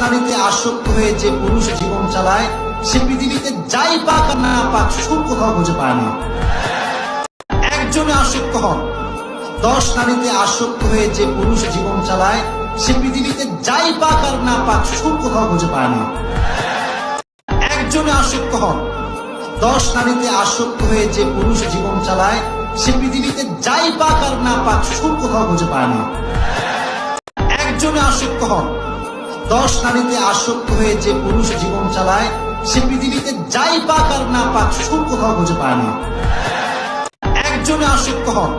নারীতে আসক্ত হয়ে যে পুরুষ জীবন চালায়, সে পৃথিবীতে যাই পাক আর না পাক, সুখ কোথাও খুঁজে পায় না। একজনে আসক্ত হন, দশ নারীতে আসক্ত হয়ে যে পুরুষ জীবন চালায়, সে পৃথিবীতে যাই পাক আর না পাক, সুখ কোথাও খুঁজে পায় না। একজনে আসক্ত হন, দশ নারীতে আসক্ত হয়ে যে পুরুষ জীবন চালায়, সে পৃথিবীতে যাই পাক আর না পাক, সুখ কোথাও খুঁজে পায় না। একজনে আসক্ত হন দশ নারীতে আসক্ত হয়ে যে পুরুষ জীবন চালায়, সে পৃথিবীতে যাই পাক আর না পাক, সুখ কোথাও খুঁজে পায় না। একজনে আসক্ত হন।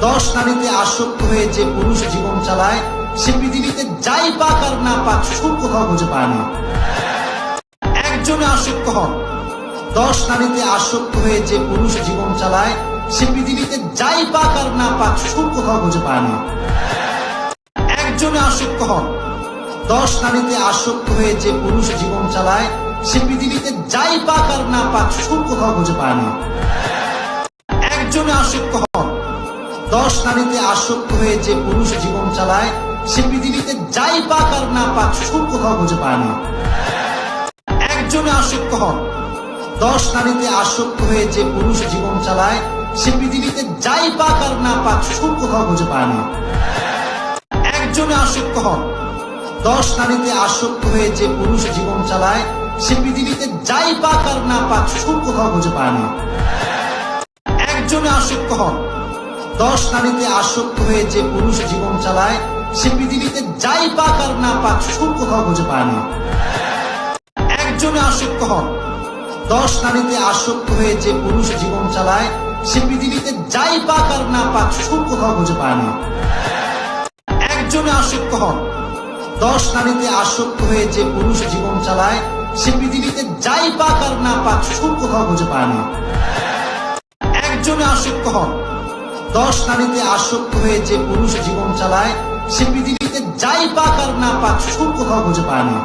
দশ নারীতে আসক্ত হয়ে যে পুরুষ জীবন চালায়, সে পৃথিবীতে যাই পাক আর না পাক, সুখ কোথাও খুঁজে পায় না। একজনে আসক্ত হন। দশ নারীতে আসক্ত হয়ে যে পুরুষ জীবন চালায়, সে পৃথিবীতে যাই পাক আর না পাক, সুখ কোথাও খুঁজে পায় না। একজনে আসক্ত হন। দশ নারীতে আসক্ত হয়ে যে পুরুষ জীবন চালায়, সে পৃথিবীতে যাই পাক আর না পাক, সুখ কোথাও খুঁজে পায় না। একজনে আসক্ত হন। দশ নারীতে আসক্ত হয়ে যে পুরুষ জীবন চালায়, সে পৃথিবীতে যাই পাক আর না পাক, সুখ কোথাও খুঁজে পায় না। একজনে আসক্ত হন। দশ নারীতে আসক্ত হয়ে যে পুরুষ জীবন চালায়, সে পৃথিবীতে যাই পাক আর না পাক, সুখ কোথাও খুঁজে পায় না। একজনে আসক্ত হন। দশ নারীতে আসক্ত হয়ে যে পুরুষ জীবন চালায়, সে পৃথিবীতে যাই পাক আর না পাক, সুখ কোথাও খুঁজে পায় না। একজনে আসক্ত হন। দশ নারীতে আসক্ত হয়ে যে পুরুষ জীবন চালায়, সে পৃথিবীতে যাই পাক আর না পাক, সুখ কোথাও খুঁজে পায় না। একজনে আসক্ত হন। দশ নারীতে আসক্ত হয়ে যে পুরুষ জীবন চালায়, সে পৃথিবীতে যাই পাক আর না পাক, সুখ কোথাও খুঁজে পায় না। একজনে আসক্ত হন। দশ নারীতে আসক্ত হয়ে যে পুরুষ জীবন চালায়, সে পৃথিবীতে যাই পাক আর না পাক, সুখ কোথাও খুঁজে পায় না। একজনে আসক্ত হন। দশ নারীতে আসক্ত হয়ে যে পুরুষ জীবন চালায়, সে পৃথিবীতে যাই পাক আর না পাক, সুখ কোথাও খুঁজে পায় না।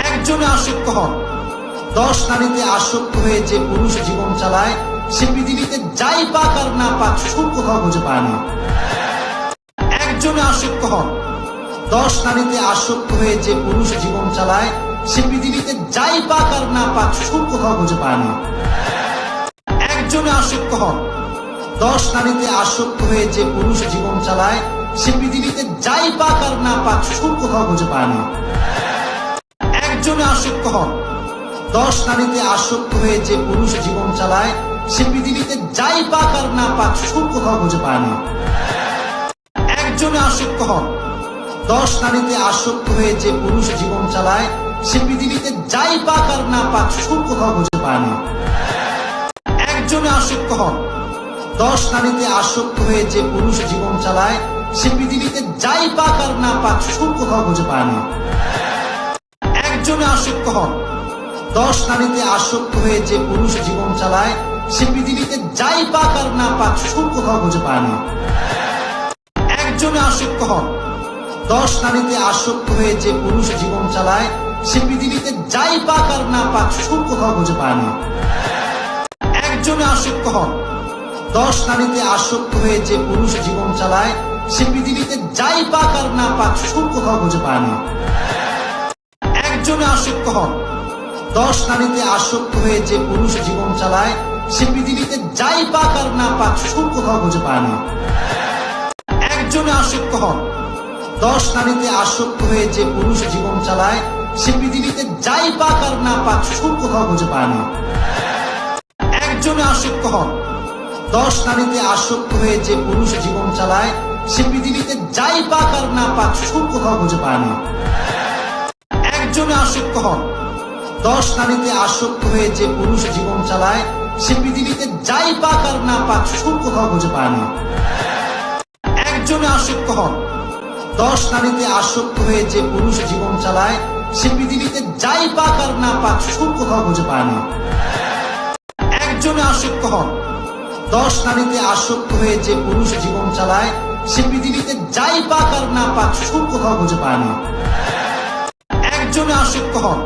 একজনে আসক্ত হন। দশ নারীতে আসক্ত হয়ে যে পুরুষ জীবন চালায়, সে পৃথিবীতে যাই পাক আর না পাক, সুখ কোথাও খুঁজে পায় না। একজনে আসক্ত হন। দশ নারীতে আসক্ত হয়ে যে পুরুষ জীবন চালায়, সে পৃথিবীতে যাই পাক আর না পাক, সুখ কোথাও খুঁজে পায় না। একজনে আসক্ত হন। দশ নারীতে আসক্ত হয়ে যে পুরুষ জীবন চালায়, সে পৃথিবীতে যাই পাক আর না পাক, সুখ কোথাও খুঁজে পায় না। একজনে আসক্ত হন। দশ নারীতে আসক্ত হয়ে যে পুরুষ জীবন চালায়, সে পৃথিবীতে যাই পাক আর না পাক, সুখ কোথাও খুঁজে পায় না। একজনে আসক্ত হন। দশ নারীতে আসক্ত হয়ে যে পুরুষ জীবন চালায়, সে পৃথিবীতে যাই পাক আর না পাক, সুখ কোথাও খুঁজে পায় না। একজনে আসক্ত হন। দশ নারীতে আসক্ত হয়ে যে পুরুষ জীবন চালায়, সে পৃথিবীতে যাই পাক আর না পাক, সুখ কোথাও খুঁজে পায় না। একজনে আসক্ত হন। দশ নারীতে আসক্ত হয়ে যে পুরুষ জীবন চালায়, সে পৃথিবীতে যাই পাক আর না পাক, সুখ কোথাও খুঁজে পায় না। একজনে আসক্ত হন। দশ নারীতে আসক্ত হয়ে যে পুরুষ জীবন চালায়, সে পৃথিবীতে যাই পাক আর না পাক, সুখ কোথাও খুঁজে পায় না। একজনে আসক্ত হন। দশ নারীতে আসক্ত হয়ে যে পুরুষ জীবন চালায়, সে পৃথিবীতে যাই পাক আর না পাক, সুখ কোথাও খুঁজে পায় না। একজনে আসক্ত হন। দশ নারীতে আসক্ত হয়ে যে পুরুষ জীবন চালায়, সে পৃথিবীতে যাই পাক আর না পাক, সুখ কোথাও খুঁজে পায় না। একজনে আসক্ত হন। দশ নারীতে আসক্ত হয়ে যে পুরুষ জীবন চালায়, সে পৃথিবীতে যাই পাক আর না পাক সুখ কোথাও খুঁজে পায় না। একজনে আসক্ত হন। দশ নারীতে আসক্ত হয়ে যে পুরুষ জীবন চালায়, সে পৃথিবীতে যাই পাক আর না পাক সুখ কোথাও খুঁজে পায় না। একজনে আসক্ত হন। দশ নারীতে আসক্ত হয়ে যে পুরুষ জীবন চালায়, সে পৃথিবীতে যাই পাক আর না পাক সুখ কোথাও খুঁজে পায় না। একজনে আসক্ত হন। দশ নারীতে আসক্ত হয়ে যে পুরুষ জীবন চালায়, সে পৃথিবীতে যাই পাক আর না পাক, সুখ কোথাও খুঁজে পায় না। একজনে আসক্ত হন। দশ নারীতে আসক্ত হয়ে যে পুরুষ জীবন চালায়, সে পৃথিবীতে যাই পাক আর না পাক, সুখ কোথাও খুঁজে পায় না। একজনে আসক্ত হন।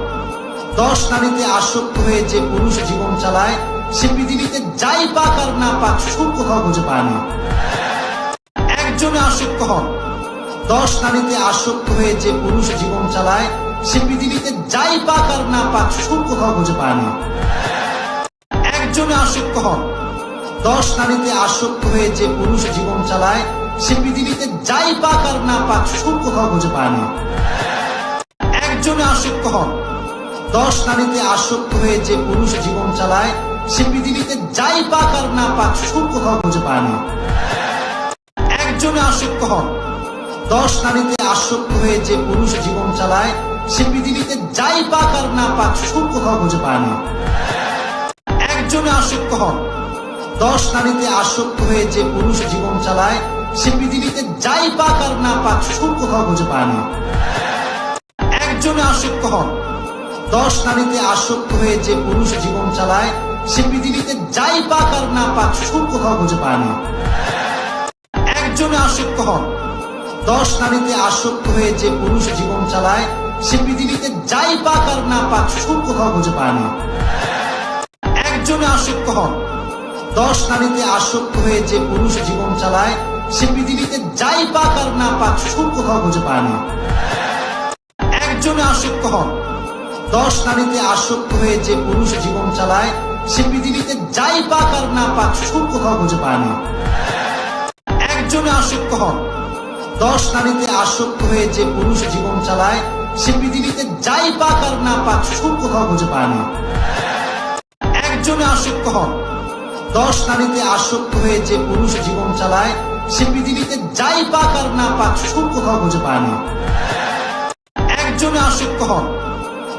দশ নারীতে আসক্ত হয়ে যে পুরুষ জীবন চালায়, সে পৃথিবীতে যাই পাক আর না পাক, সুখ কোথাও খুঁজে পায় না। একজনে আসক্ত হন। দশ নারীতে আসক্ত হয়ে যে পুরুষ জীবন চালায়, সে পৃথিবীতে যাই পাক আর না পাক সুখ কোথাও খুঁজে পায় না। একজনে আসক্ত হন। দশ নারীতে আসক্ত হয়ে যে পুরুষ জীবন চালায়, সে পৃথিবীতে যাই পাক আর না পাক সুখ কোথাও খুঁজে পায় না। একজনে আসক্ত হন। দশ নারীতে আসক্ত হয়ে যে পুরুষ জীবন চালায়, সে পৃথিবীতে যাই পাক আর না পাক সুখ কোথাও খুঁজে পায় না। একজনে আসক্ত হন। দশ নারীতে আসক্ত হয়ে যে পুরুষ জীবন চালায়, সে পৃথিবীতে যাই পাক আর না পাক, সুখ কোথাও খুঁজে পায় না। একজনে আসক্ত হন। দশ নারীতে আসক্ত হয়ে যে পুরুষ জীবন চালায়, সে পৃথিবীতে যাই পাক আর না পাক, সুখ কোথাও খুঁজে পায় না। একজনে আসক্ত হন। দশ নারীতে আসক্ত হয়ে যে পুরুষ জীবন চালায়, সে পৃথিবীতে যাই পাক আর না পাক, সুখ কোথাও খুঁজে পায় না। একজনে আসক্ত হন। দশ নারীতে আসক্ত হয়ে যে পুরুষ জীবন চালায়, সে পৃথিবীতে যাই পাক আর না পাক, সুখ কোথাও খুঁজে পায় না। একজনে আসক্ত হন। দশ নারীতে আসক্ত হয়ে যে পুরুষ জীবন চালায়, সে পৃথিবীতে যাই পাক আর না পাক, সুখ কোথাও খুঁজে পায় না। একজনে আসক্ত হন। দশ নারীতে আসক্ত হয়ে যে পুরুষ জীবন চালায়, সে পৃথিবীতে যাই পাক আর না পাক, সুখ কোথাও খুঁজে পায় না। একজনে আসক্ত হন। দশ নারীতে আসক্ত হয়ে যে পুরুষ জীবন চালায়, সে পৃথিবীতে যাই পাক আর না পাক, সুখ কোথাও খুঁজে পায় না। একজনে আসক্ত হন। দশ নারীতে আসক্ত হয়ে যে পুরুষ জীবন চালায়, সে পৃথিবীতে যাই পাক আর না পাক, সুখ কোথাও খুঁজে পায় না। একজনে আসক্ত হন।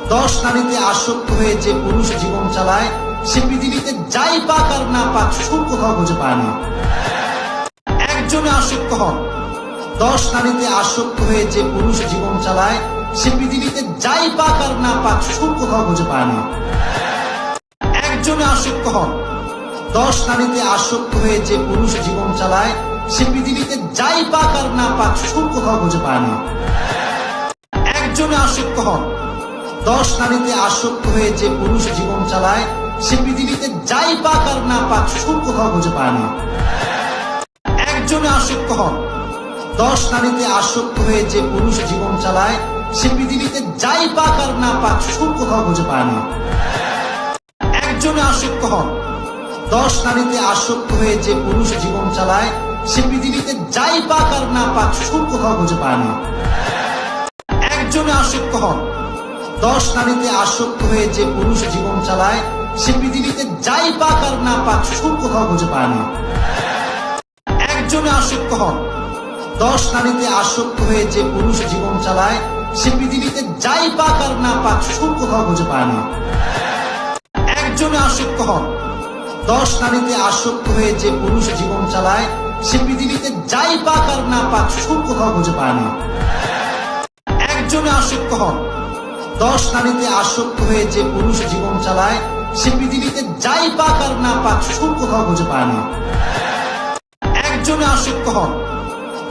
দশ নারীতে আসক্ত হয়ে যে পুরুষ জীবন চালায়, সে পৃথিবীতে যাই পাক আর না পাক, সুখ কোথাও খুঁজে পায় না। একজনে আসক্ত হন। দশ নারীতে আসক্ত হয়ে যে পুরুষ জীবন চালায়, সে পৃথিবীতে যাই পাক আর না পাক সুখ কোথাও খুঁজে পায় না। একজনে আসক্ত হন। দশ নারীতে আসক্ত হয়ে যে পুরুষ জীবন চালায়, সে পৃথিবীতে যাই পাক আর না পাক সুখ কোথাও খুঁজে পায় না। একজনে আসক্ত হন। দশ নারীতে আসক্ত হয়ে যে পুরুষ জীবন চালায়, সে পৃথিবীতে যাই পাক আর না পাক সুখ কোথাও খুঁজে পায় না। একজনে আসক্ত হন। দশ নারীতে আসক্ত হয়ে যে পুরুষ জীবন চালায়, সে পৃথিবীতে যাই পাক আর না পাক, সুখ কোথাও খুঁজে পায় না। একজনে আসক্ত হন। দশ নারীতে আসক্ত হয়ে যে পুরুষ জীবন চালায়, সে পৃথিবীতে যাই পাক আর না পাক, সুখ কোথাও খুঁজে পায় না। একজনে আসক্ত হন। দশ নারীতে আসক্ত হয়ে যে পুরুষ জীবন চালায়, সে পৃথিবীতে যাই পাক আর না পাক, সুখ কোথাও খুঁজে পায় না। একজনে আসক্ত হন। দশ নারীতে আসক্ত হয়ে যে পুরুষ জীবন চালায়, সে পৃথিবীতে যাই পাক আর না পাক, সুখ কোথাও খুঁজে পায় না। একজনে আসক্ত হন। দশ নারীতে আসক্ত হয়ে যে পুরুষ জীবন চালায়, সে পৃথিবীতে যাই পাক আর না পাক, সুখ কোথাও খুঁজে পায় না। একজনে আসক্ত হন। দশ নারীতে আসক্ত হয়ে যে পুরুষ জীবন চালায়, সে পৃথিবীতে যাই পাক আর না পাক, সুখ কোথাও খুঁজে পায় না। একজনে আসক্ত হন।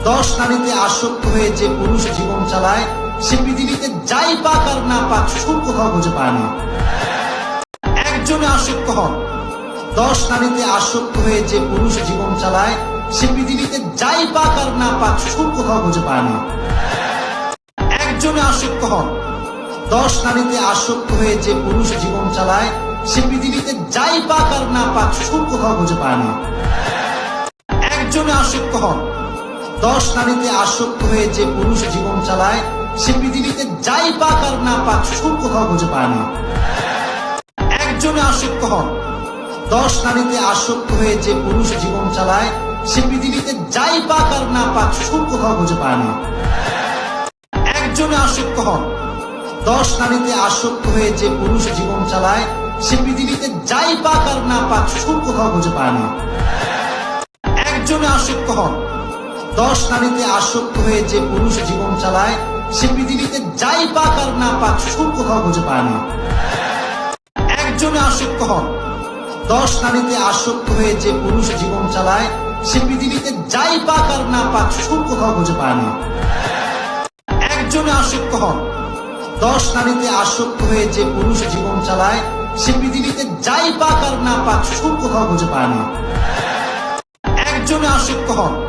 দশ নারীতে আসক্ত হয়ে যে পুরুষ জীবন চালায়, সে পৃথিবীতে যাই পাক আর না পাক, সুখ কোথাও খুঁজে পায় না। একজনে আসক্ত হন। দশ নারীতে আসক্ত হয়ে যে পুরুষ জীবন চালায়, সে পৃথিবীতে যাই পাক আর না পাক, সুখ কোথাও খুঁজে পায় না। একজনে আসক্ত হন। দশ নারীতে আসক্ত হয়ে যে পুরুষ জীবন চালায়, সে পৃথিবীতে যাই পাক আর না পাক, সুখ কোথাও খুঁজে পায় না। একজনে আসক্ত হন। দশ নারীতে আসক্ত হয়ে যে পুরুষ জীবন চালায়, সে পৃথিবীতে যাই পাক আর না পাক, সুখ কোথাও খুঁজে পায় না। একজনে আসক্ত হন। দশ নারীতে আসক্ত হয়ে যে পুরুষ জীবন চালায়, সে পৃথিবীতে যাই পাক আর না পাক, সুখ কোথাও খুঁজে পায় না। একজনে আসক্ত হন। দশ নারীতে আসক্ত হয়ে যে পুরুষ জীবন চালায়, সে পৃথিবীতে যাই পাক আর না পাক, সুখ কোথাও খুঁজে পায় না। একজনে আসক্ত হন। দশ নারীতে আসক্ত হয়ে যে পুরুষ জীবন চালায়, সে পৃথিবীতে যাই পাক আর না পাক, সুখ কোথাও খুঁজে পায় না। একজনে আসক্ত হন। দশ নারীতে আসক্ত হয়ে যে পুরুষ জীবন চালায়, সে পৃথিবীতে যাই পাক আর না পাক, সুখ কোথাও খুঁজে পায় না। একজনে আসক্ত হন। দশ নারীতে আসক্ত হয়ে যে পুরুষ জীবন চালায়, সে পৃথিবীতে যাই পাক আর না পাক, সুখ কোথাও খুঁজে পায় না। একজনে আসক্ত হন।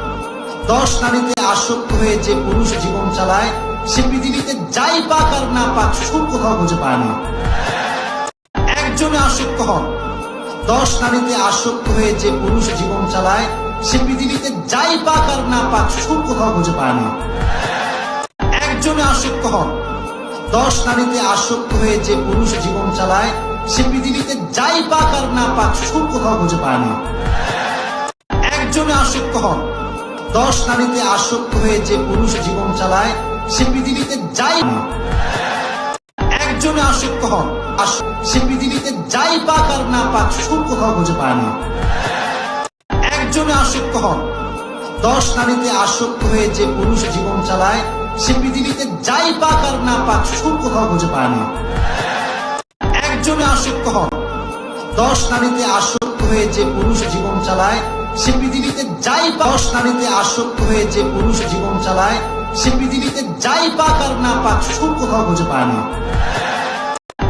দশ নারীতে আসক্ত হয়ে যে পুরুষ জীবন চালায়, সে পৃথিবীতে যাই পাক আর না পাক, সুখ কোথাও খুঁজে পায় না। একজনে আসক্ত হন। দশ নারীতে আসক্ত হয়ে যে পুরুষ জীবন চালায়, সে পৃথিবীতে যাই পাক আর না পাক, সুখ কোথাও খুঁজে পায় না। একজনে আসক্ত হন। দশ নারীতে আসক্ত হয়ে যে পুরুষ জীবন চালায়, সে পৃথিবীতে যাই পাক আর না পাক, সুখ কোথাও খুঁজে পায় না। একজনে আসক্ত হন। দশ নারীতে আসক্ত হয়ে যে পুরুষ জীবন চালায়, সে পৃথিবীতে যাই একজনে আসক্ত হন সে পৃথিবীতে যাই পাক আর না পাক সুখ কোথাও খুঁজে পায় না। একজনে আসক্ত হন, দশ নারীতে আসক্ত হয়ে যে পুরুষ জীবন চালায়, সে পৃথিবীতে যাই পাক আর না পাক সুখ কোথাও খুঁজে পায় না। একজনে আসক্ত হন, দশ নারীতে আসক্ত হয়ে যে পুরুষ জীবন চালায় সে পৃথিবীতে যাই পা- দশ নারীতে আসক্ত হয়ে যে পুরুষ জীবন চালায়, সে পৃথিবীতে যাই পাক আর না পাক সুখ কোথাও খুঁজে পায় না।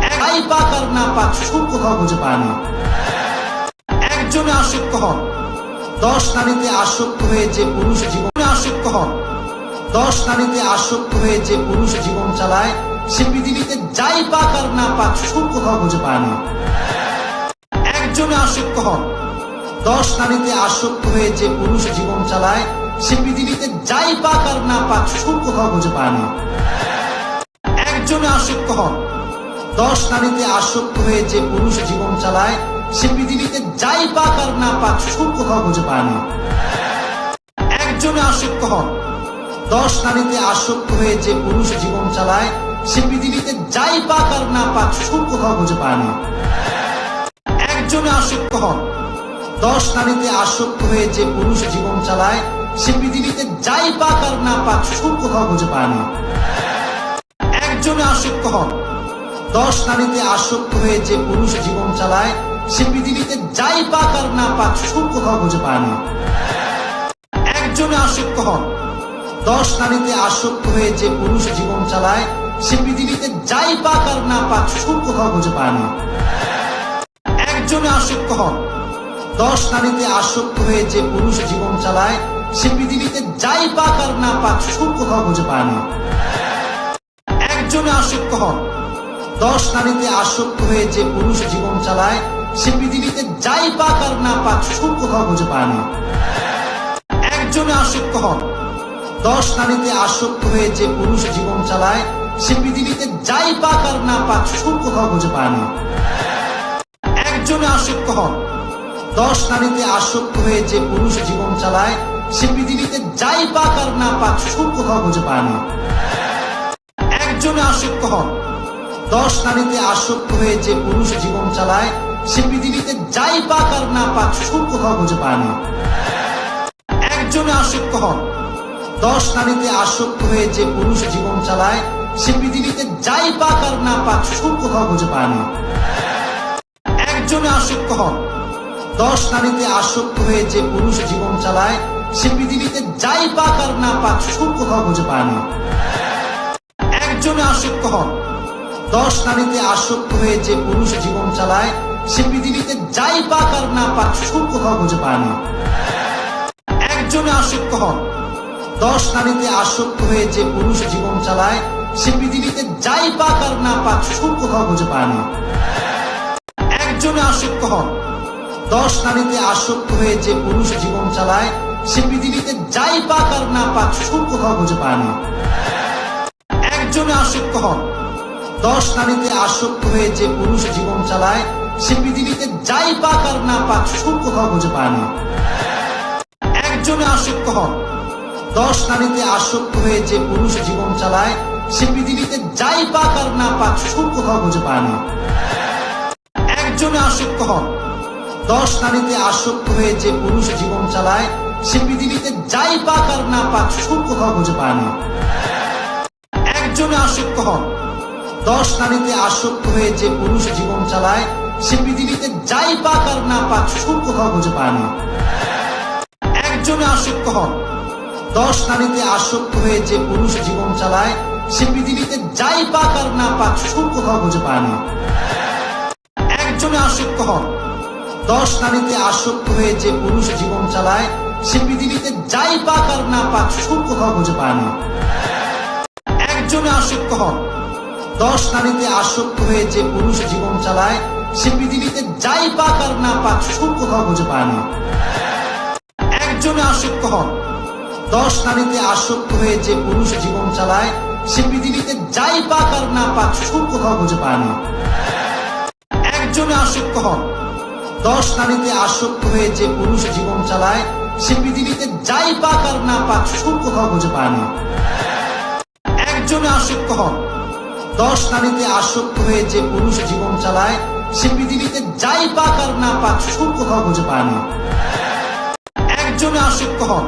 যাই পাক আর না পাক সুখ কোথাও খুঁজে পায় না। একজনে আসক্ত হন, দশ নারীতে আসক্ত হয়ে যে পুরুষ জীবনে আসক্ত হন। দশ নারীতে আসক্ত হয়ে যে পুরুষ জীবন চালায়, সে পৃথিবীতে যাই পাক আর না পাক সুখ কোথাও খুঁজে পায় না। একজনে আসক্ত হন দশ নারীতে আসক্ত হয়ে যে পুরুষ জীবন চালায়, সে পৃথিবীতে যাই পাক আর না পাক, সুখ কোথাও খুঁজে পায় না। একজনে আসক্ত হন। দশ নারীতে আসক্ত হয়ে যে পুরুষ জীবন চালায়, সে পৃথিবীতে যাই পাক আর না পাক, সুখ কোথাও খুঁজে পায় না। একজনে আসক্ত হন। দশ নারীতে আসক্ত হয়ে যে পুরুষ জীবন চালায়, সে পৃথিবীতে যাই পাক আর না পাক, সুখ কোথাও খুঁজে পায় না। একজনে আসক্ত হন। দশ নারীতে আসক্ত হয়ে যে পুরুষ জীবন চালায়, সে পৃথিবীতে যাই পাক আর না পাক, সুখ কোথাও খুঁজে পায় না। একজনে আসক্ত হন। দশ নারীতে আসক্ত হয়ে যে পুরুষ জীবন চালায়, সে পৃথিবীতে যাই পাক আর না পাক, সুখ কোথাও খুঁজে পায় না। একজনে আসক্ত হন। দশ নারীতে আসক্ত হয়ে যে পুরুষ জীবন চালায়, সে পৃথিবীতে যাই পাক আর না পাক, সুখ কোথাও খুঁজে পায় না। একজনে আসক্ত হন। দশ নারীতে আসক্ত হয়ে যে পুরুষ জীবন চালায়, সে পৃথিবীতে যাই পাক আর না পাক, সুখ কোথাও খুঁজে পায় না। একজনে আসক্ত হন। দশ নারীতে আসক্ত হয়ে যে পুরুষ জীবন চালায়, সে পৃথিবীতে যাই পাক আর না পাক, সুখ কোথাও খুঁজে পায় না। একজনে আসক্ত হন। দশ নারীতে আসক্ত হয়ে যে পুরুষ জীবন চালায়, সে পৃথিবীতে যাই পাক আর না পাক, সুখ কোথাও খুঁজে পায় না। একজনে আসক্ত হন। দশ নারীতে আসক্ত হয়ে যে পুরুষ জীবন চালায়, সে পৃথিবীতে যাই পাক আর না পাক, সুখ কোথাও খুঁজে পায় না। একজনে আসক্ত হন। দশ নারীতে আসক্ত হয়ে যে পুরুষ জীবন চালায়, সে পৃথিবীতে যাই পাক আর না পাক, সুখ কোথাও খুঁজে পায় না। একজনে আসক্ত হন। দশ নারীতে আসক্ত হয়ে যে পুরুষ জীবন চালায়, সে পৃথিবীতে যাই পাক আর না পাক, সুখ কোথাও খুঁজে পায় না। একজনে আসক্ত হন। দশ নারীতে আসক্ত হয়ে যে পুরুষ জীবন চালায়, সে পৃথিবীতে যাই পাক আর না পাক, সুখ কোথাও খুঁজে পায় না। একজনে আসক্ত হন। দশ নারীতে আসক্ত হয়ে যে পুরুষ জীবন চালায়, সে পৃথিবীতে যাই পাক আর না পাক, সুখ কোথাও খুঁজে পায় না। একজনে আসক্ত হন। দশ নারীতে আসক্ত হয়ে যে পুরুষ জীবন চালায়, সে পৃথিবীতে যাই পাক আর না পাক, সুখ কোথাও খুঁজে পায় না। একজনে আসক্ত হন। দশ নারীতে আসক্ত হয়ে যে পুরুষ জীবন চালায়, সে পৃথিবীতে যাই পাক আর না পাক, সুখ কোথাও খুঁজে পায় না। একজনে আসক্ত হন। দশ নারীতে আসক্ত হয়ে যে পুরুষ জীবন চালায়, সে পৃথিবীতে যাই পাক আর না পাক, সুখ কোথাও খুঁজে পায় না। একজনে আসক্ত হন। দশ নারীতে আসক্ত হয়ে যে পুরুষ জীবন চালায়, সে পৃথিবীতে যাই পাক আর না পাক, সুখ কোথাও খুঁজে পায় না। একজনে আসক্ত হন। দশ নারীতে আসক্ত হয়ে যে পুরুষ জীবন চালায়, সে পৃথিবীতে যাই পাক আর না পাক, সুখ কোথাও খুঁজে পায় না। একজনে আসক্ত হন। দশ নারীতে আসক্ত হয়ে যে পুরুষ জীবন চালায়, সে পৃথিবীতে যাই পাক আর না পাক, সুখ কোথাও খুঁজে পায় না। একজনে আসক্ত হন। দশ নারীতে আসক্ত হয়ে যে পুরুষ জীবন চালায়, সে পৃথিবীতে যাই পাক আর না পাক, সুখ কোথাও খুঁজে পায় না। একজনে আসক্ত হন। দশ নারীতে আসক্ত হয়ে যে পুরুষ জীবন চালায়, সে পৃথিবীতে যাই পাক আর না পাক, সুখ কোথাও খুঁজে পায় না। একজনে আসক্ত হন। দশ নারীতে আসক্ত হয়ে যে পুরুষ জীবন চালায়, সে পৃথিবীতে যাই পাক আর না পাক, সুখ কোথাও খুঁজে পায় না। একজনে আসক্ত হন। দশ নারীতে আসক্ত হয়ে যে পুরুষ জীবন চালায়, সে পৃথিবীতে যাই পাক আর না পাক, সুখ কোথাও খুঁজে পায় না। একজনে আসক্ত হন। দশ নারীতে আসক্ত হয়ে যে পুরুষ জীবন চালায়, সে পৃথিবীতে যাই পাক আর না পাক, সুখ কোথাও খুঁজে পায় না। একজনে আসক্ত হন। দশ নারীতে আসক্ত হয়ে যে পুরুষ জীবন চালায়, সে পৃথিবীতে যাই পাক আর না পাক, সুখ কোথাও খুঁজে পায় না। একজনে আসক্ত হন।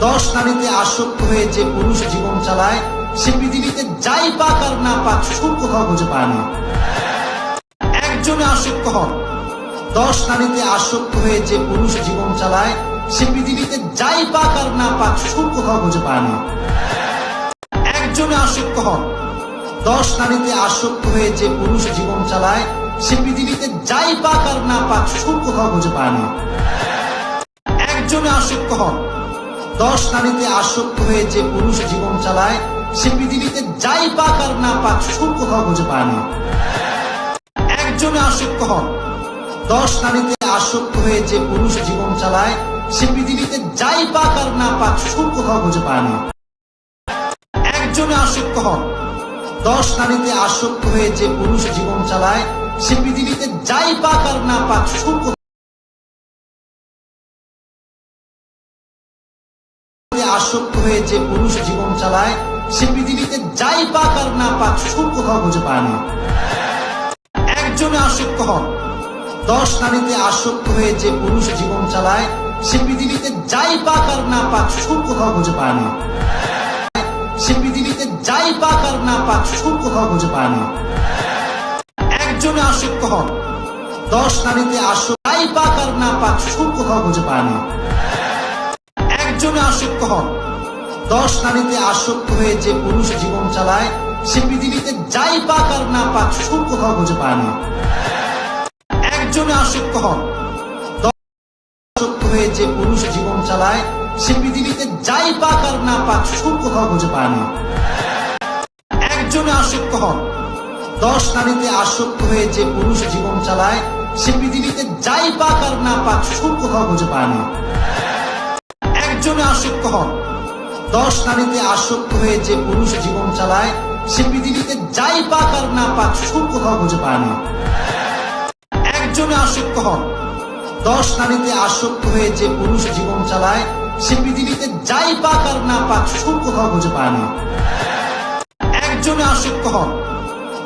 দশ নারীতে আসক্ত হয়ে যে পুরুষ জীবন চালায়, সে পৃথিবীতে যাই পাক আর না পাক, সুখ কোথাও খুঁজে পায় না। একজনে আসক্ত হন। দশ নারীতে আসক্ত হয়ে যে পুরুষ জীবন চালায়, সে পৃথিবীতে যাই পাক আর না পাক, সুখ কোথাও খুঁজে পায় না। একজনে আসক্ত হন। দশ নারীতে আসক্ত হয়ে যে পুরুষ জীবন চালায়, সে পৃথিবীতে যাই পাক আর না পাক, সুখ কোথাও খুঁজে পায় না। একজনে আসক্ত হন। দশ নারীতে আসক্ত হয়ে যে পুরুষ জীবন চালায়, সে পৃথিবীতে যাই পাক আর না পাক, সুখ কোথাও খুঁজে পায় না। একজনে আসক্ত হন। দশ নারীতে আসক্ত হয়ে যে পুরুষ জীবন চালায়, সে পৃথিবীতে যাই পাক আর না পাক, সুখ কোথাও খুঁজে পায় না। একজনে আসক্ত হন। দশ নারীতে আসক্ত হয়ে যে পুরুষ জীবন চালায়, সে পৃথিবীতে যাই পাক আর না পাক কোথাও আসক্ত হয়ে যে পুরুষ জীবন চালায়, সে পৃথিবীতে যাই পাক আর না পাক, সুখ কোথাও খুঁজে পায় না। একজনে আসক্ত হন। দশ নারীতে আসক্ত হয়ে যে পুরুষ জীবন চালায়, সে পৃথিবীতে যাই পাক আর না পাক সুখ কোথাও খুঁজে পায় না। সে পৃথিবীতে যাই পাক আর না পাক সুখ কোথাও খুঁজে পায় না। একজনে আসক্ত হন, দশ নারীতে আসক্ত, যাই পাক আর না পাক সুখ কোথাও খুঁজে পায় না। একজনে আসক্ত হন, দশ নারীতে আসক্ত হয়ে যে পুরুষ জীবন চালায়, সে পৃথিবীতে যাই পাক আর না পাক সুখ কোথাও খুঁজে পায় না। একজনে আসক্ত হন। আসক্ত হয়ে যে পুরুষ জীবন চালায়, সে পৃথিবীতে যাই পাক আর না পাক সুখ কোথাও খুঁজে পায় না। একজনে আসক্ত হন। দশ নারীতে আসক্ত হয়ে যে পুরুষ জীবন চালায়, সে পৃথিবীতে যাই পাক আর না পাক সুখ কোথাও খুঁজে পায় না। একজনে আসক্ত হন। দশ নারীতে আসক্ত হয়ে যে পুরুষ জীবন চালায়, সে পৃথিবীতে যাই পাক আর না পাক সুখ কোথাও খুঁজে পায় না। একজনে আসক্ত হন। দশ নারীতে আসক্ত হয়ে যে পুরুষ জীবন চালায়, সে পৃথিবীতে যাই পাক আর না পাক, সুখ কোথাও খুঁজে পায় না। একজনে আসক্ত হন।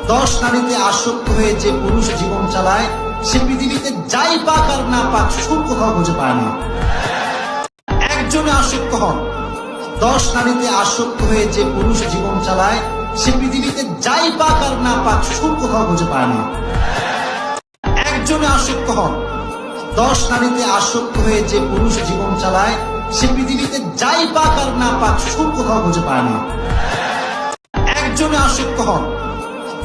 দশ নারীতে আসক্ত হয়ে যে পুরুষ জীবন চালায়, সে পৃথিবীতে যাই পাক আর না পাক, সুখ কোথাও খুঁজে পায় না। একজনে আসক্ত হন। দশ নারীতে আসক্ত হয়ে যে পুরুষ জীবন চালায়, সে পৃথিবীতে যাই পাক আর না পাক, সুখ কোথাও খুঁজে পায় না। একজনে আসক্ত হন। দশ নারীতে আসক্ত হয়ে যে পুরুষ জীবন চালায়, সে পৃথিবীতে যাই পাক আর না পাক, সুখ কোথাও খুঁজে পায় না। একজনে আসক্ত হন।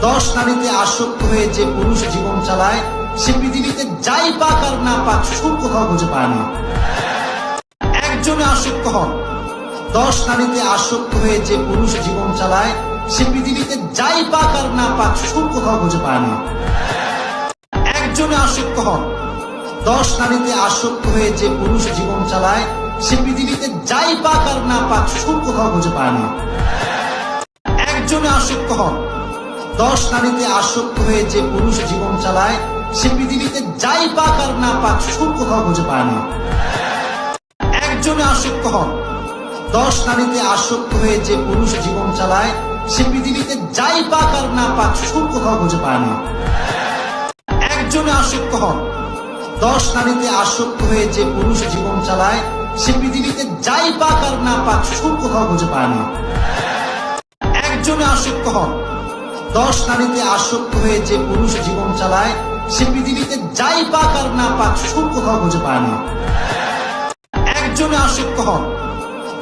দশ নারীতে আসক্ত হয়ে যে পুরুষ জীবন চালায়, সে পৃথিবীতে যাই পাক আর না পাক, সুখ কোথাও খুঁজে পায় না। একজনে আসক্ত হন। দশ নারীতে আসক্ত হয়ে যে পুরুষ জীবন চালায়, সে পৃথিবীতে যাই পাক আর না পাক, সুখ কোথাও খুঁজে পায় না। একজনে আসক্ত হন। দশ নারীতে আসক্ত হয়ে যে পুরুষ জীবন চালায়, সে পৃথিবীতে যাই পাক আর না পাক, সুখ কোথাও খুঁজে পায় না। একজনে আসক্ত হন। দশ নারীতে আসক্ত হয়ে যে পুরুষ জীবন চালায়, সে পৃথিবীতে যাই পাক আর না পাক, সুখ কোথাও খুঁজে পায় না। একজনে আসক্ত হন। দশ নারীতে আসক্ত হয়ে যে পুরুষ জীবন চালায়, সে পৃথিবীতে যাই পাক আর না পাক, সুখ কোথাও খুঁজে পায় না। একজনে আসক্ত হন। দশ নারীতে আসক্ত হয়ে যে পুরুষ জীবন চালায়, সে পৃথিবীতে যাই পাক আর না পাক, সুখ কোথাও খুঁজে পায় না। একজনে আসক্ত হন। দশ নারীতে আসক্ত হয়ে যে পুরুষ জীবন চালায়, সে পৃথিবীতে যাই পাক আর না পাক, সুখ কোথাও খুঁজে পায় না। একজনে আসক্ত হন।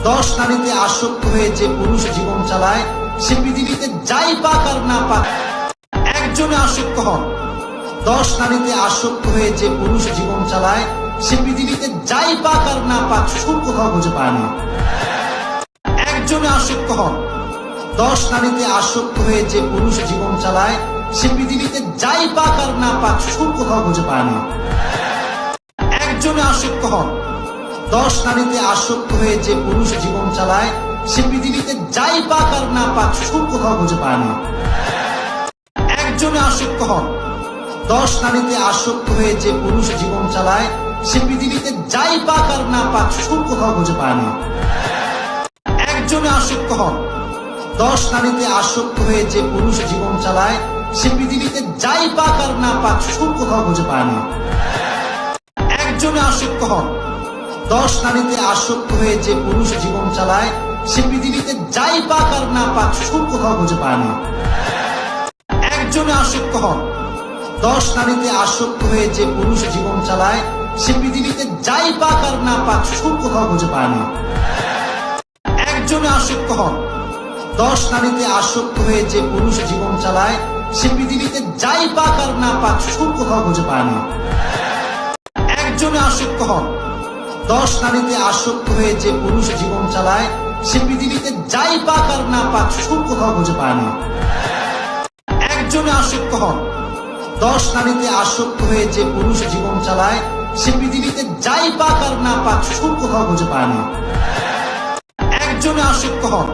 দশ নারীতে আসক্ত হয়ে যে পুরুষ জীবন চালায়, সে পৃথিবীতে যাই পাক আর না পাক, একজনে আসক্ত হন। দশ নারীতে আসক্ত হয়ে যে পুরুষ জীবন চালায়, সে পৃথিবীতে যাই পাক আর না পাক সুর কোথাও খুঁজে পায় না। একজনে আসক্ত হন। দশ নারীতে আসক্ত হয়ে যে পুরুষ জীবন চালায়, সে পৃথিবীতে যাই পাক আর না পাক সুর কোথাও খুঁজে পায় না। একজনে আসক্ত হন। দশ নারীতে আসক্ত হয়ে যে পুরুষ জীবন চালায়, সে পৃথিবীতে যাই পাক আর না পাক সুর কোথাও খুঁজে পায় না। একজনে আসক্ত হন। দশ নারীতে আসক্ত হয়ে যে পুরুষ জীবন চালায়, সে পৃথিবীতে যাই পাক আর না পাক, সুখ কোথাও খুঁজে পায় না। একজনে আসক্ত হন। দশ নারীতে আসক্ত হয়ে যে পুরুষ জীবন চালায়, সে পৃথিবীতে যাই পাক আর না পাক, সুখ কোথাও খুঁজে পায় না। একজনে আসক্ত হন। দশ নারীতে আসক্ত হয়ে যে পুরুষ জীবন চালায়, সে পৃথিবীতে যাই পাক আর না পাক, সুখ কোথাও খুঁজে পায় না। একজনে আসক্ত হন। দশ নারীতে আসক্ত হয়ে যে পুরুষ জীবন চালায়, সে পৃথিবীতে যাই পাক আর না পাক, সুখ কোথাও খুঁজে পায় না। একজনে আসক্ত হন। দশ নারীতে আসক্ত হয়ে যে পুরুষ জীবন চালায়, সে পৃথিবীতে যাই পাক আর না পাক, সুখ কোথাও খুঁজে পায় না। একজনে আসক্ত হন। দশ নারীতে আসক্ত হয়ে যে পুরুষ জীবন চালায়, সে পৃথিবীতে যাই পাক আর না পাক, সুখ কোথাও খুঁজে পায় না। একজনে আসক্ত হন। দশ নারীতে আসক্ত হয়ে যে পুরুষ জীবন চালায়, সে পৃথিবীতে যাই পাক আর না পাক, সুখ কোথাও খুঁজে পায় না। একজনে আসক্ত হন।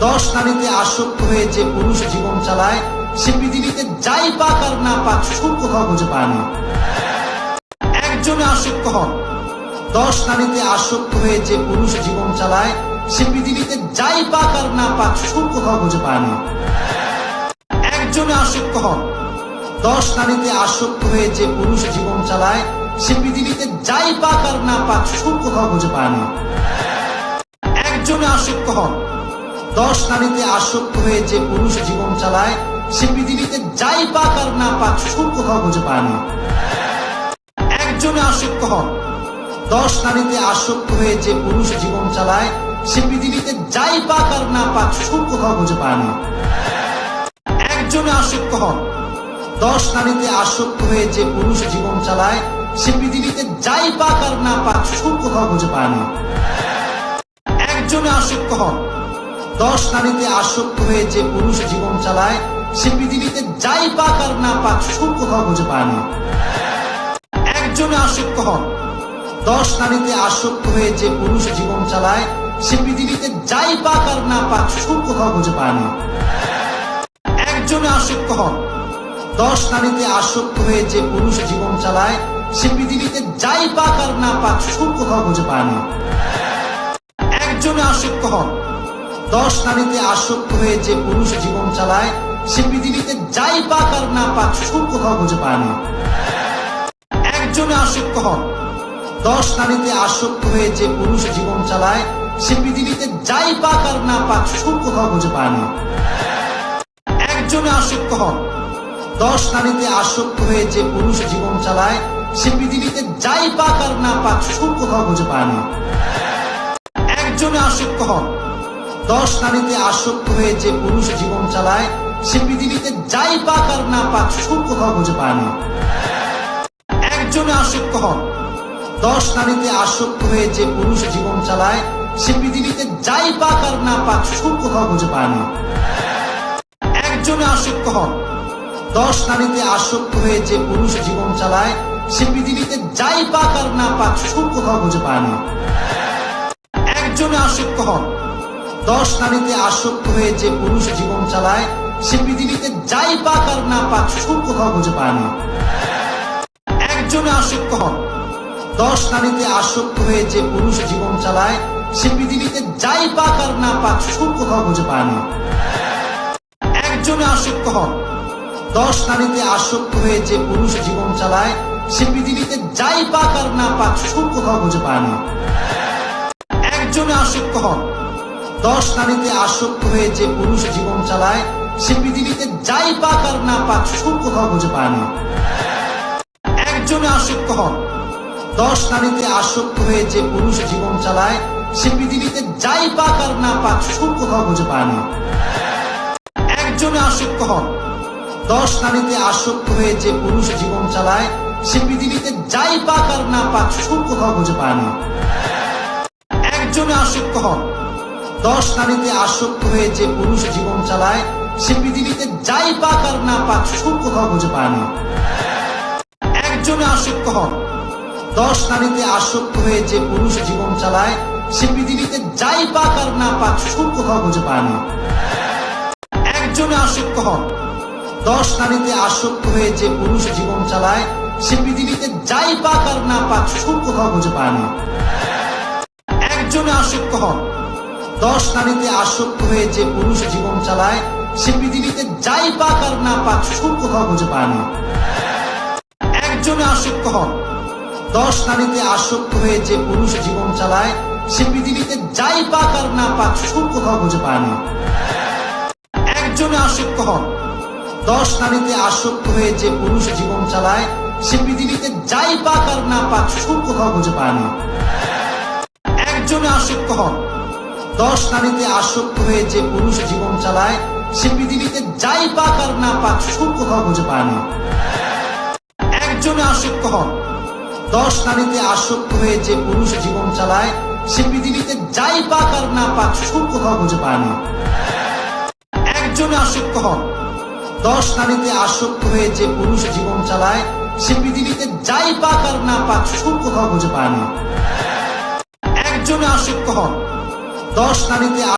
দশ নারীতে আসক্ত হয়ে যে পুরুষ জীবন চালায়, সে পৃথিবীতে যাই পাক আর না পাক, সুখ কোথাও খুঁজে পায় না। একজনে আসক্ত হন। দশ নারীতে আসক্ত হয়ে যে পুরুষ জীবন চালায়, সে পৃথিবীতে যাই পাক আর না পাক, সুখ কোথাও খুঁজে পায় না। একজনে আসক্ত হন। দশ নারীতে আসক্ত হয়ে যে পুরুষ জীবন চালায়, সে পৃথিবীতে যাই পাক আর না পাক সুর কোথাও খুঁজে পায় না। একজনে আসক্ত হন, দশ নারীতে আসক্ত হয়ে যে পুরুষ জীবন চালায়, সে পৃথিবীতে যাই পাক আর না পাক, সুখ কোথাও খুঁজে পায় না। একজনে আসক্ত হন, দশ নারীতে আসক্ত হয়ে যে পুরুষ জীবন চালায়, সে পৃথিবীতে যাই পাক আর না পাক সুর কোথাও খুঁজে পায় না। একজনে আসক্ত হন দশ নারীতে আসক্ত হয়ে যে পুরুষ জীবন চালায়, সে পৃথিবীতে যাই পাক আর না পাক, সুখ কোথাও খুঁজে পায় না। একজনে আসক্ত হন। দশ নারীতে আসক্ত হয়ে যে পুরুষ জীবন চালায়, সে পৃথিবীতে যাই পাক আর না পাক, সুখ কোথাও খুঁজে পায় না। একজনে আসক্ত হন। দশ নারীতে আসক্ত হয়ে যে পুরুষ জীবন চালায়, সে পৃথিবীতে যাই পাক আর না পাক, সুখ কোথাও খুঁজে পায় না। একজনে আসক্ত হন। দশ নারীতে আসক্ত হয়ে যে পুরুষ জীবন চালায়, সে পৃথিবীতে যাই পাক আর না পাক সুখ কোথাও খুঁজে পায় না। একজনে আসক্ত হন। দশ নারীতে আসক্ত হয়ে যে পুরুষ জীবন চালায়, সে পৃথিবীতে যাই পাক আর না পাক সুখ কোথাও খুঁজে পায় না। একজনে আসক্ত হন। দশ নারীতে আসক্ত হয়ে যে পুরুষ জীবন চালায়, সে পৃথিবীতে যাই পাক আর না পাক সুখ কোথাও খুঁজে পায় না। একজনে আসক্ত হন। দশ নারীতে আসক্ত হয়ে যে পুরুষ জীবন চালায়, সে পৃথিবীতে যাই পাক আর না পাক, সুখ কোথাও খুঁজে পায় না। একজনে আসক্ত হন। দশ নারীতে আসক্ত হয়ে যে পুরুষ জীবন চালায়, সে পৃথিবীতে যাই পাক আর না পাক, সুখ কোথাও খুঁজে পায় না। একজনে আসক্ত হন। দশ নারীতে আসক্ত হয়ে যে পুরুষ জীবন চালায়, সে পৃথিবীতে যাই পাক আর না পাক, সুখ কোথাও খুঁজে পায় না। একজনে আসক্ত হন। দশ নারীতে আসক্ত হয়ে যে পুরুষ জীবন চালায়, সে পৃথিবীতে যাই পাক আর না পাক, সুখ কোথাও খুঁজে পায় না। একজনে আসক্ত হন। দশ নারীতে আসক্ত হয়ে যে পুরুষ জীবন চালায়, সে পৃথিবীতে যাই পাক আর না পাক, সুখ কোথাও খুঁজে পায় না। একজনে আসক্ত হন। দশ নারীতে আসক্ত হয়ে যে পুরুষ জীবন চালায়, সে পৃথিবীতে যাই পাক আর না পাক, সুখ কোথাও খুঁজে পায় না। একজনে আসক্ত হন। দশ নারীতে আসক্ত হয়ে যে পুরুষ জীবন চালায়, সে পৃথিবীতে যাই পাক আর না পাক, সুখ কোথাও খুঁজে পায় না। একজনে আসক্ত হন। দশ নারীতে আসক্ত হয়ে যে পুরুষ জীবন চালায়, সে পৃথিবীতে যাই পাক আর না পাক, সুখ কোথাও খুঁজে পায় না। একজনে আসক্ত হন। দশ নারীতে আসক্ত হয়ে যে পুরুষ জীবন চালায়, সে পৃথিবীতে যাই পাক আর না পাক, সুখ কোথাও খুঁজে পায় না। একজনে আসক্ত হন। দশ নারীতে আসক্ত হয়ে যে পুরুষ জীবন চালায়, সে পৃথিবীতে যাই পাক আর না পাক, সুখ কোথাও খুঁজে পায় না। একজনে আসক্ত হন। দশ নারীতে আসক্ত হয়ে যে পুরুষ জীবন চালায়, সে পৃথিবীতে যাই পাক আর না পাক, সুখ কোথাও খুঁজে পায় না। একজনে আসক্ত হন। দশ নারীতে আসক্ত হয়ে যে পুরুষ জীবন চালায়, সে পৃথিবীতে যাই পাক আর না পাক, সুখ কোথাও খুঁজে পায় না। একজনে আসক্ত হন। দশ নারীতে আসক্ত হয়ে যে পুরুষ জীবন চালায়, সে পৃথিবীতে যাই পাক আর না পাক, সুখ কোথাও খুঁজে পায় না। একজনে আসক্ত হন। দশ নারীতে আসক্ত হয়ে যে পুরুষ জীবন চালায়, সে পৃথিবীতে যাই পাক আর না পাক, সুখ কোথাও খুঁজে পায় না। একজনে আসক্ত হন। দশ নারীতে আসক্ত হয়ে যে পুরুষ জীবন চালায়, সে পৃথিবীতে যাই পাক আর না পাক, সুখ কোথাও খুঁজে পায় না। একজনে আসক্ত হন। দশ নারীতে আসক্ত হয়ে যে পুরুষ জীবন চালায়, সে পৃথিবীতে যাই পাক আর না পাক, সুখ কোথাও খুঁজে পায় না। একজনে আসক্ত হন। দশ নারীতে আসক্ত হয়ে যে পুরুষ জীবন চালায়, সে পৃথিবীতে যাই পাক আর না পাক, সুখ কোথাও খুঁজে পায় না। একজনে আসক্ত হন। দশ নারীতে আসক্ত হয়ে যে পুরুষ জীবন চালায়, সে পৃথিবীতে যাই পাক আর না পাক, সুখ কোথাও খুঁজে পায় না। একজনে আসক্ত হন। দশ নারীতে আসক্ত হয়ে যে পুরুষ জীবন চালায়, সে পৃথিবীতে যাই পাক আর না পাক সুর কোথাও খুঁজে পায় না। একজনে আসক্ত হন, দশ নারীতে